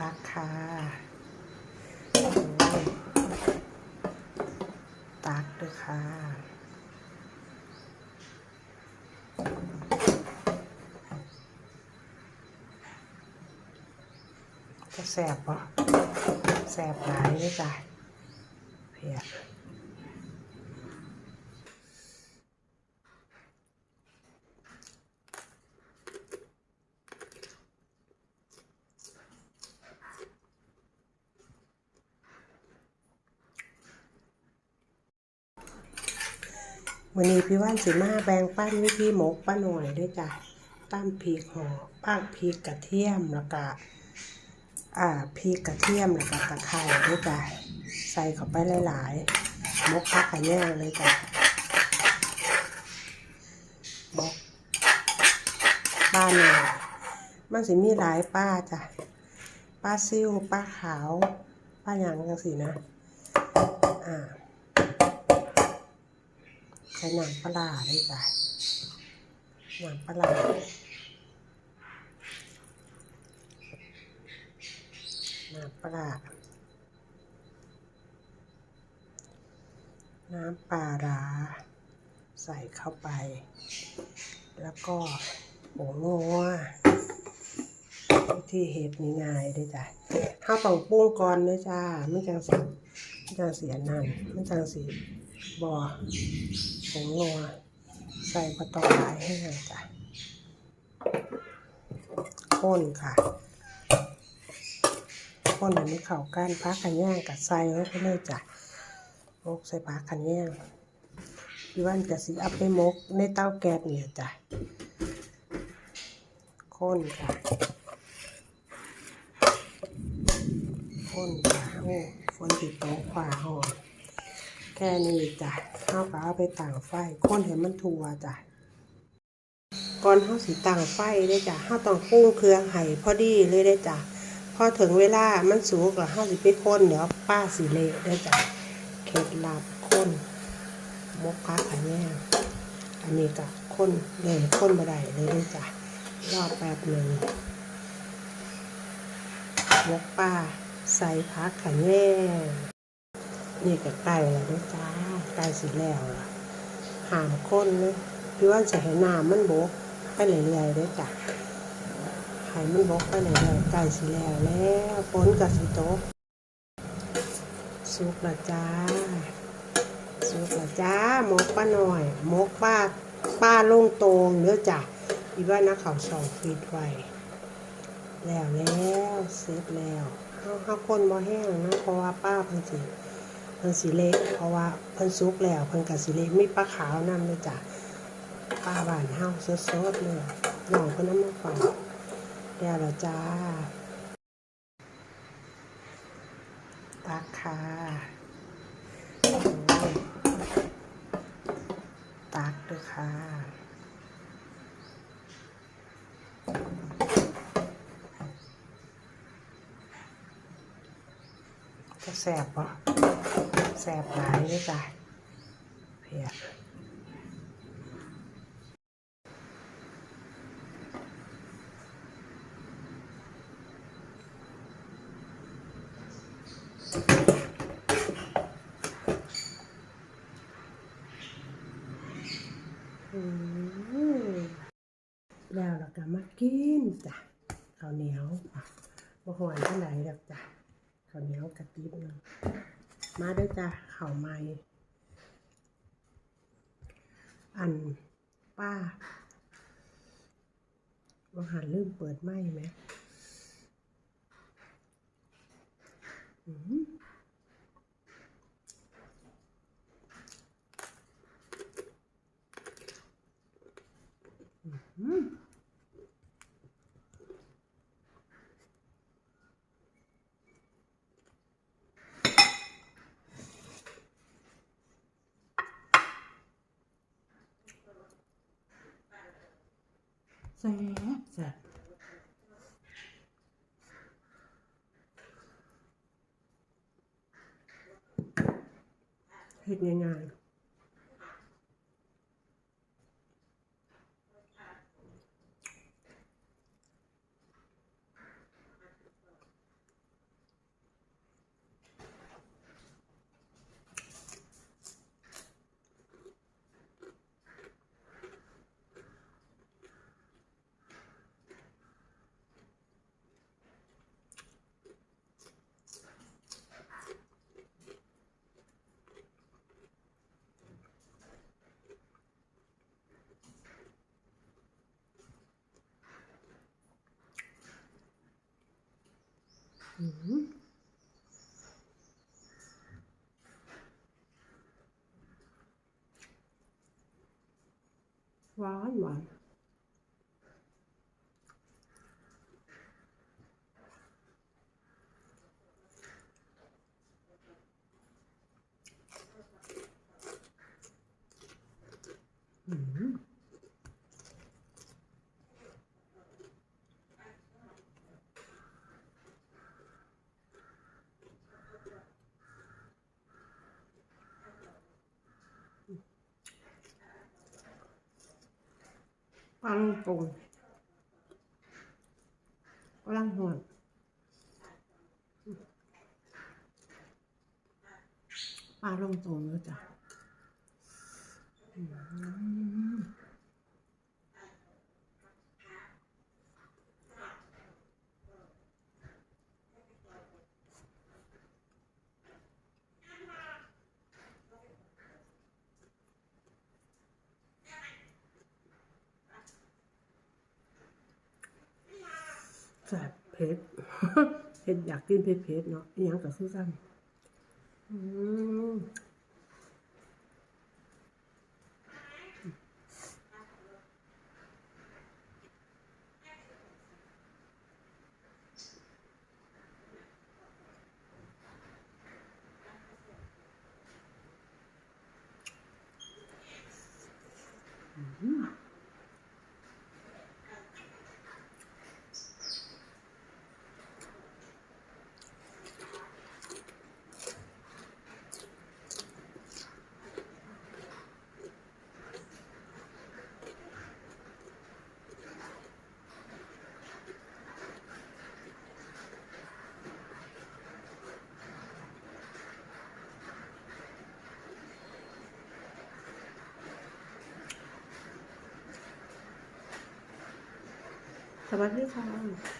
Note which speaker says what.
Speaker 1: ตักค่ะ ตักด้วยค่ะจะแสบปะแสบหลายเลยจ้ะเพีย วันนี้พี่ว่านสิมาแบ่งปั้นวิธีหมกป้าหน่อยด้วยจ้ะตั้มพริกห่อป้างพริกกระเทียมแล้วก็อ่าพริกกระเทียมแล้วก็ตะไคร้ด้วยจ้ะใส่เข้าไปหลายๆหมกพักกันย่างเลยจ้ะบอกป้าหน่อยมันสิมีหลายป้าจ้ะป้าซิ่วป้าขาว ป้าหยังจังสินะอ่า ใช้น้ำปลาได้จ้ะน้ำปลาน้ำปลาน้ำปลาร้าใส่เข้าไป แล้วก็ผงนัววิธีเห็ดง่ายๆด้วยจ้ะข้าวต้องปรุงก่อนด้วยจ้าไม่จังสิไม่จังเสียนันไม่จังสีบ่อ ผงนัวใส่ปลาตองลายให้หน่อยจ้ะข้นค่ะข้นอันนี้เข่าก้านพักขันย่งกับใส่ลงไปเลยจ้ะมกใส่พักขันย่งพี่วันกับสีอัพไปมกในเต้าแก๊สเนี่ยจ้ะข้นค่ะข้นค่ะโอ้ฝนติดโต๊ะขวาหอม ค่นี้จ้ะเอาก็เอาไปต่างไฟข้นเห็นมันทัวจ้ะก่อนเฮาสิต่างไฟได้จ้ะเฮาต้องปรุงเครื่องไห้พอดีเลยได้จ้ะพอถึงเวลามันสุกแล้วเฮาสิไปข้นเดี๋ยวป้าสิเละได้จ้ะเคล็ดลับข้นมกพักอันนี้อันนี้ก็ข้นเลยข้นบ่ได้เลยได้จ้ะรอบแป๊บหนึ่งมกป้าใส่พักขันแย่ นี่ก็ใกล้แล้วนะจ้าใกล้สิแล้วล่ะหามข้นเลยพี่ว่าจะให้น้ำมันบกไปเรื่อยๆเด้จ้ะให้มันบกไปเรื่อยๆใกล้สิแล้วแล้วฝนกับสิตกสุกละจ้าสุกละจ้ามกป้าหน่อยมกป้าป้าลงโตรงเด้อจ้ะพี่ว่านะเขาสองฟีดไว้แล้วแล้วเสร็จแล้วเขาเขาคนบ่แห้งนะเพราะว่าป้าเพิ่นสิ เพิ่นสีเล็กเพราะว่าเพิ่นสุกแล้วเพิ่นกับสีเล็กมีปลาขาวนำเลยจ้ะปลาบ้านเฮาสดๆเลยน้องเพิ่นนำมาฝาเดี๋ยวละจ้าตักค่ะตักด้วยค่ะ จะแสบปะแสบหลายเลยจ้ะเพียแล้วเราก็มากินจ้ะข้าวเหนียวบ่หวานเท่าไหร่ดอกจ้ะ ข้าวเหนียวกระติบหนึงมาด้วยจ้ะข่าไม้อันป้าบังหันลืมเปิดไหมไหมอืมอืม แซ่บแซ่บเห็ดง่ายๆ มหว ปลาลงตรงกำลังหอนปลาลงตรงเนื้อจ้ะ แสบเผ็ดเผ็ดอยากกินเผ็ดเผ็ดเนาะอหยังก็คือกันอืม สวัสดีค่ะ